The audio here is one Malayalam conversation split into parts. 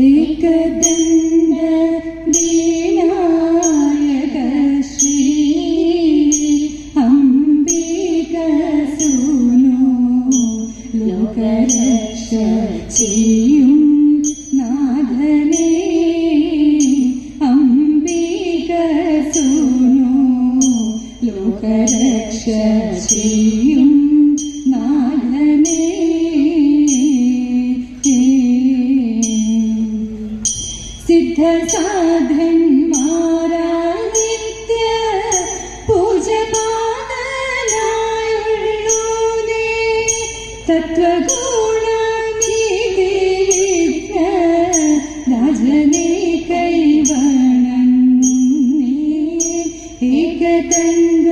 एकदण्ड विनायक श्री अम्बिकसूनो लोकरक्ष चियुं नाधने अम्बिकसूनो लोकरक्ष चियुं तत्त्वगुणाधि राजने कैवणन्ने एकतङ्ग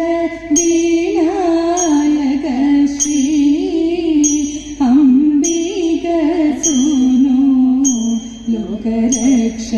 विनायक श्री अम्बिकसूनो लोकरक्ष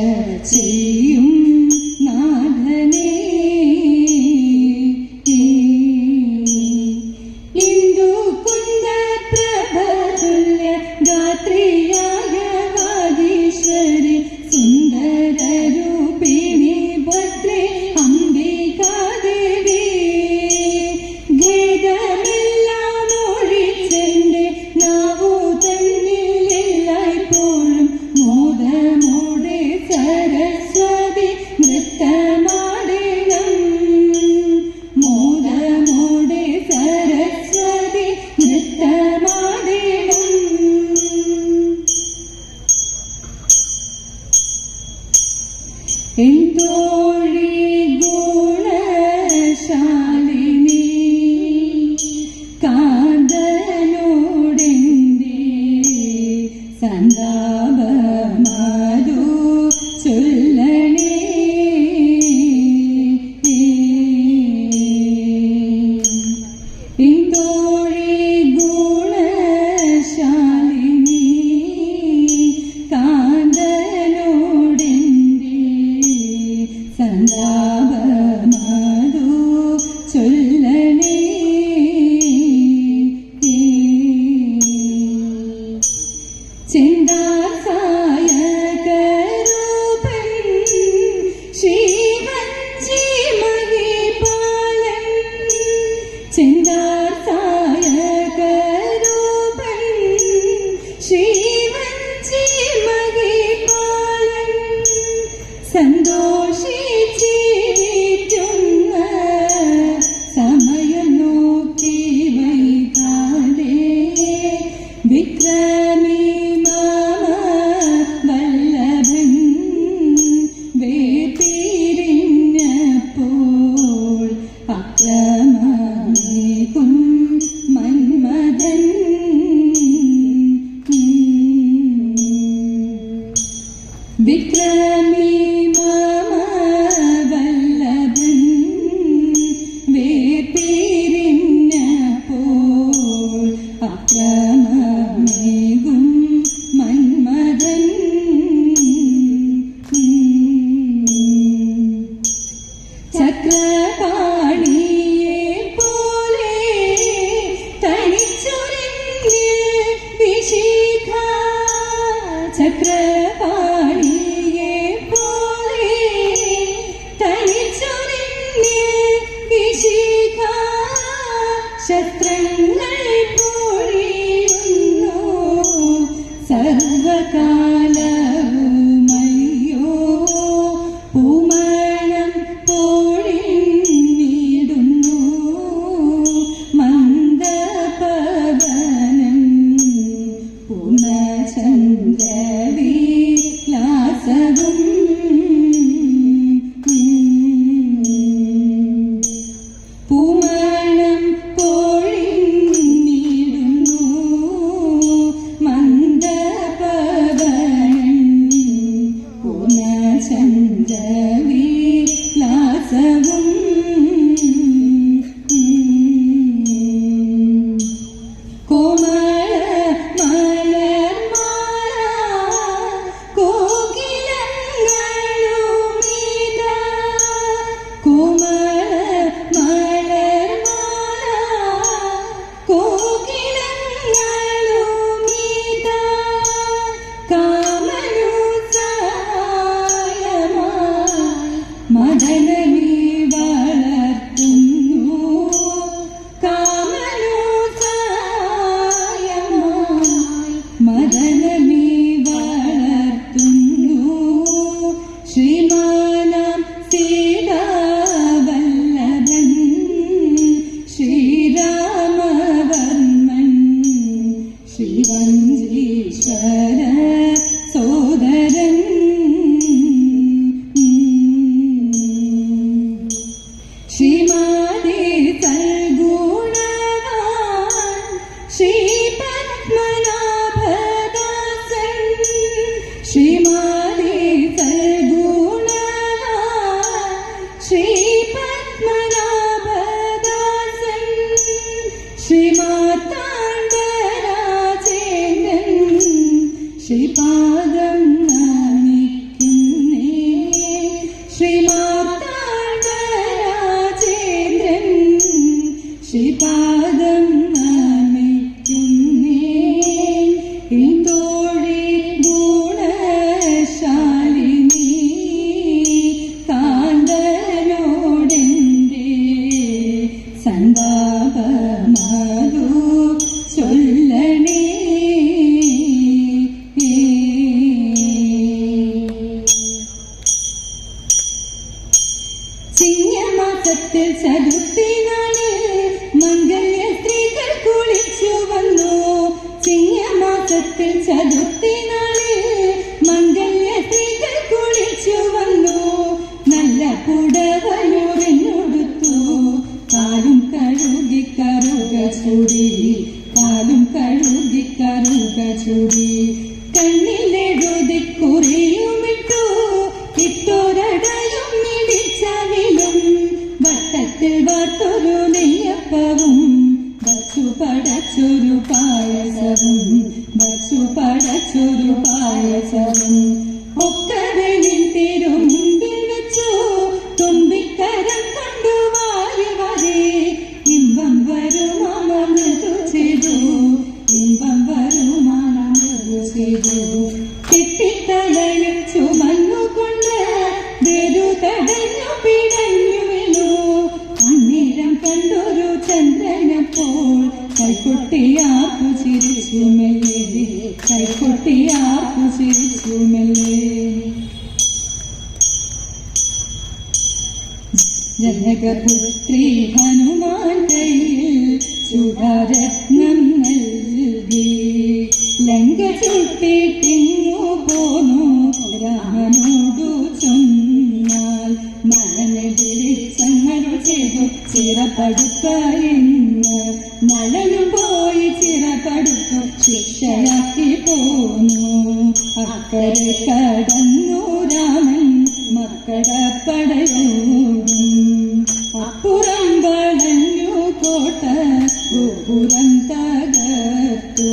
stand. sempre श्रीपादम् ചിങ്ങമാസത്തിൽ ചതുർത്ഥി നാളിൽ മംഗല്യ സ്ത്രീകൾ കുളിച്ചു വന്നു. നല്ല പുടവയോടെന്നൊടുത്തു കാലും കഴുകി കറുക ചൂടി. കാലും കഴുകി കറുക ചൂടി. കണ്ണിലെഴുതി കുറിയുമിട്ടു. ഇട്ടൊരടയും ഇടിച്ചവിലും വട്ടത്തിൽ വാർത്തൊരു നെയ്യപ്പവും. പടച്ചൊരു പായസവും. വച്ചു പടച്ചൊരു ഒക്കെ ഒക്കവെ നിൻ തിരുമുമ്പിൽ വെച്ചു തുമ്പിക്കരം കൈക്കൊട്ടിയാർക്കു ചിരിച്ചു മെല്ലെ കൈക്കൊട്ടിയാർക്കു ചിരിച്ചു മെല്ലെ ജനകപുത്രി ഹനുമാൻ കയ്യിൽ ചുടരത്നം നൽകി. ലങ്ക ചുട്ടിട്ടിങ്ങു പോന്നു മക്കടപ്പടയോടും അപ്പുറം വളഞ്ഞു കോട്ട ഗോപുരം തകർത്തു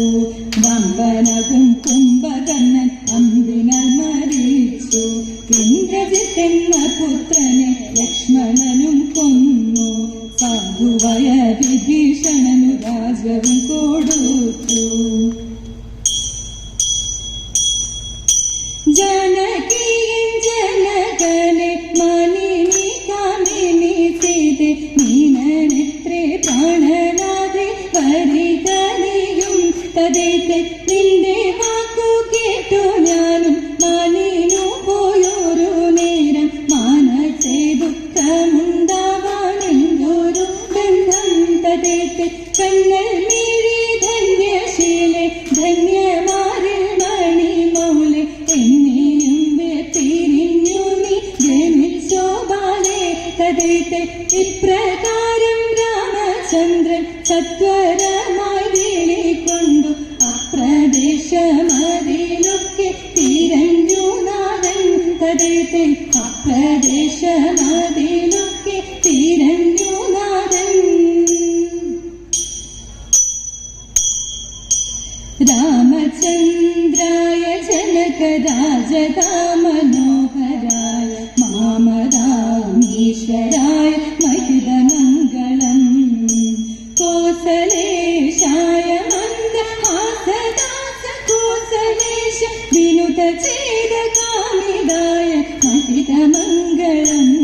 വമ്പനകും കുംഭകർണൻ അമ്പിനാൽ മരിച്ചു. പുത്രനെ ലക്ഷ്മണനും കൊന്നു. സാധുവയ വിഭീഷണനു രാജവും കൊടുത്തു. തതേത്തെ നിന്റെ വാക്കു കേട്ടു ഞാനും മാനിനു പോയൊരു നേരം മാനത്തെ ദുഃഖമുണ്ടാവാനെന്തൊരു ബന്ധം തതേത്തെ കണ്ണൽ മീഴി ധന്യശീലെ ധന്യമാരിൽ മണിമൗലെ എന്നെയും തിരിഞ്ഞു നീ ജനിൽ ശോഭാലെ തതേത്തെ ഇപ്രകാരം രാമചന്ദ്രൻ സത്വരമായി ജഗദാജഗാ മനോഹരായ മാമരാമീശ്വരായ മഹിതമംഗളം. കോസലേശായ മന്ദഹാസദാസ കോസലേശ വിനുത ചേതകാമിതായ മഹിതമംഗളം.